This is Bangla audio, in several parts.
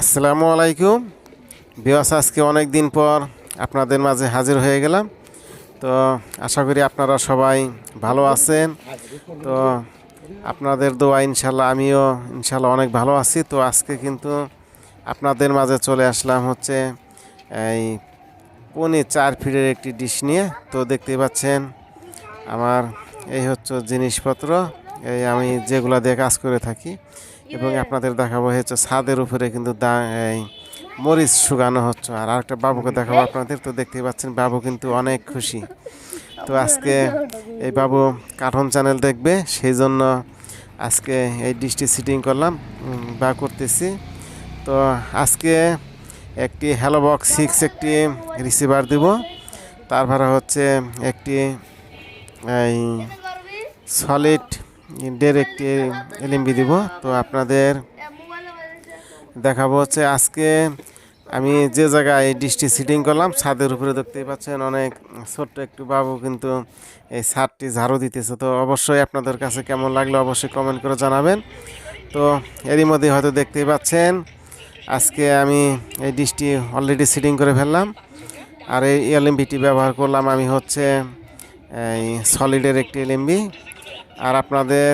আসসালামু আলাইকুম। বিওয়াস আজকে অনেক দিন পর আপনাদের মাঝে হাজির হয়ে গেলাম। তো আশা করি আপনারা সবাই ভালো আছেন। তো আপনাদের দোয়া ইনশাল্লাহ, আমিও ইনশাল্লাহ অনেক ভালো আছি। তো আজকে কিন্তু আপনাদের মাঝে চলে আসলাম হচ্ছে এই পনি চার ফিটের একটি ডিশ নিয়ে। তো দেখতে পাচ্ছেন, আমার এই হচ্ছে জিনিসপত্র। এই আমি যেগুলো দিয়ে কাজ করে থাকি এবং আপনাদের দেখাবো হচ্ছে ছাদের উপরে কিন্তু দা- এই মরিচ শুকানো হচ্ছে। আর আরেকটা বাবুকে দেখাবো আপনাদের তো দেখতেই পাচ্ছেন বাবু কিন্তু অনেক খুশি। তো আজকে এই বাবু কার্টুন চ্যানেল দেখবে সেই জন্য আজকে এই ডিশটি সিটিং করলাম বা করতেছি। তো আজকে একটি হ্যালো বক্স সিক্স একটি রিসিভার দিব। তারপরে হচ্ছে একটি এই সলিড ডের একটি এলএমবি দিব। তো আপনাদের দেখাবো হচ্ছে আজকে আমি যে জায়গায় ডিশটি সিটিং করলাম, ছাদের উপরে দেখতেই পাচ্ছেন অনেক ছোট্ট একটু বাবু কিন্তু এই ছাদটি ঝাড়ু দিতেছে। তো অবশ্যই আপনাদের কাছে কেমন লাগল অবশ্যই কমেন্ট করে জানাবেন। তো এরই মধ্যে হয়তো দেখতেই পাচ্ছেন আজকে আমি এই ডিশটি অলরেডি সিটিং করে ফেললাম। আর এই এলএমবিটি ব্যবহার করলাম আমি হচ্ছে এই সলিডের একটি এলএমবি আর আপনাদের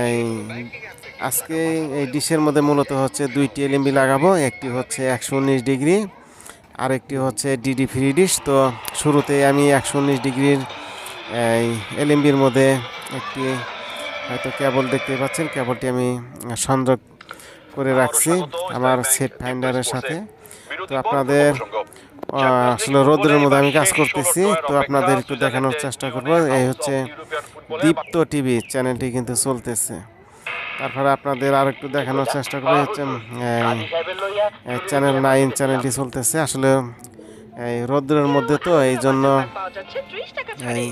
এই আজকে এই ডিশের মধ্যে মূলত হচ্ছে দুইটি এলএমবি লাগাবো, একটি হচ্ছে একশো উনিশ ডিগ্রি আর একটি হচ্ছে ডিডি ফ্রি ডিশ। তো শুরুতে আমি একশো উনিশ ডিগ্রির এই এলএমবির মধ্যে একটি হয়তো কেবল দেখতে পাচ্ছেন, কেবলটি আমি সংযোগ করে রাখছি আমার সেট ফাইন্ডারের সাথে। তো আপনাদের আসলে রোদ্রের মধ্যে আমি কাজ করতেছি, তো আপনাদের একটু দেখানোর চেষ্টা করব। এই হচ্ছে দীপ্ত টিভি চ্যানেলটি কিন্তু চলতেছে। তারপরে আপনাদের আর একটু দেখানোর চেষ্টা করব হচ্ছে চ্যানেল নাইন চ্যানেলটি চলতেছে। আসলে, এই রোদ্রের মধ্যে তো এই জন্য এই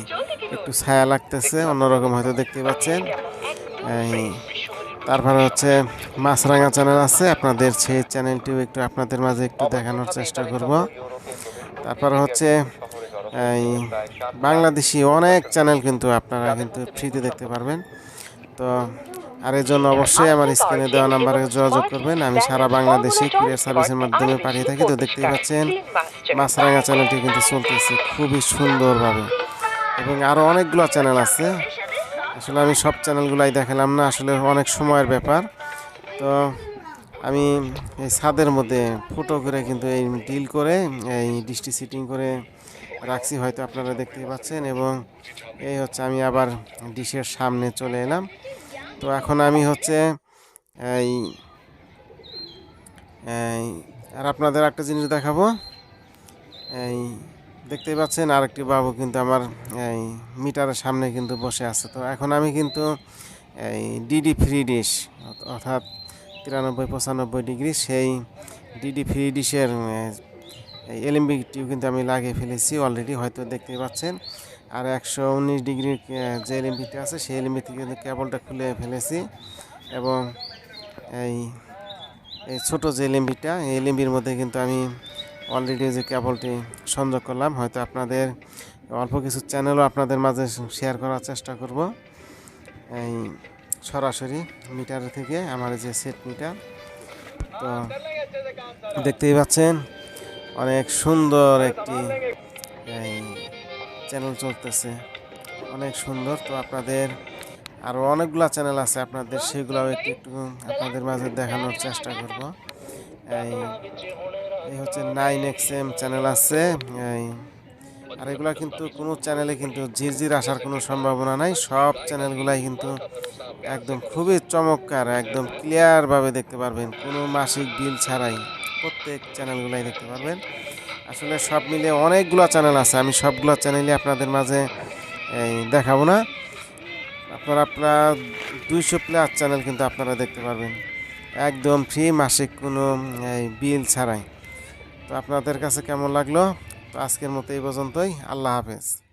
একটু ছায়া লাগতেছে, অন্যরকম হয়তো দেখতে পাচ্ছেন। এই, তারপরে হচ্ছে, মাছরাঙা চ্যানেল আছে, আপনাদের সেই চ্যানেলটিও একটু আপনাদের মাঝে একটু দেখানোর চেষ্টা করব। তারপরে হচ্ছে এই বাংলাদেশি অনেক চ্যানেল কিন্তু আপনারা কিন্তু ফ্রিতে দেখতে পারবেন। তো আর এর জন্য অবশ্যই আমার স্ক্রিনে দেওয়া নাম্বারে যোগাযোগ করবেন। আমি সারা বাংলাদেশে কুরিয়ার সার্ভিসের মাধ্যমে পাঠিয়ে থাকি। তো দেখতেই পাচ্ছেন, মাছরাঙা চ্যানেলটি কিন্তু চলতেছে খুবই সুন্দরভাবে। এবং আরও অনেকগুলো চ্যানেল আছে। আসলে আমি সব চ্যানেলগুলাই দেখালাম না, আসলে অনেক সময়ের ব্যাপার। তো আমি এই ছাদের মধ্যে ফুটো করে কিন্তু এই ডিল করে, এই ডিশটি সিটিং করে রাখছি, হয়তো আপনারা দেখতেই পাচ্ছেন। এবং এই হচ্ছে আমি আবার ডিশের সামনে চলে এলাম। তো এখন আমি হচ্ছে এই আর আপনাদের একটা জিনিস দেখাবো। এই, দেখতেই পাচ্ছেন আরেকটি বাবু কিন্তু আমার এই মিটারের সামনে কিন্তু বসে আছে। তো এখন আমি কিন্তু এই ডিডি ফ্রি ডিশ অর্থাৎ তিরানব্বই পঁচানব্বই ডিগ্রি, সেই ডিডি ফ্রি ডিশের এই এলএমবিটিও কিন্তু আমি লাগিয়ে ফেলেছি অলরেডি হয়তো দেখতেই পাচ্ছেন। আর একশো উনিশ ডিগ্রির যে এলএমবিটি আছে, সেই এলএমবি থেকে কিন্তু কেবলটা খুলে ফেলেছি। এবং এই এই ছোটো যে এলএমবিটা এই এলএমবির মধ্যে কিন্তু আমি অলরেডি যে কেবলটি সংযোগ করলাম। হয়তো আপনাদের অল্প কিছু চ্যানেলও আপনাদের মাঝে শেয়ার করার চেষ্টা করব। এই সরাসরি মিটার থেকে আমার যে সেট মিটার তো দেখতেই পাচ্ছেন। অনেক সুন্দর একটি চ্যানেল চলতেছে। অনেক সুন্দর। তো আপনাদের আরও অনেকগুলো চ্যানেল আছে আপনাদের, সেগুলোও একটু একটু আপনাদের মাঝে দেখানোর চেষ্টা করব। এই এই হচ্ছে নাইন এক্স এম চ্যানেল আছে। এই, আর এগুলো কিন্তু কোনো চ্যানেলে কিন্তু ঝিরঝির আসার কোনো সম্ভাবনা নাই। সব চ্যানেলগুলাই কিন্তু একদম খুবই চমৎকার, একদম ক্লিয়ারভাবে দেখতে পারবেন। কোনো মাসিক বিল ছাড়াই। প্রত্যেক চ্যানেলগুলাই দেখতে পারবেন। আসলে সব মিলে অনেকগুলো চ্যানেল আছে, আমি সবগুলো চ্যানেলই আপনাদের মাঝে, এই, দেখাবো না। আপনারা, আপনার দুইশো প্লেয়ার চ্যানেল কিন্তু আপনারা দেখতে পারবেন। একদম ফ্রি মাসিক কোনো বিল ছাড়াই। তো আপনাদের কাছে কেমন লাগল? তো আজকের মতো এই পর্যন্তই। আল্লাহ হাফেজ।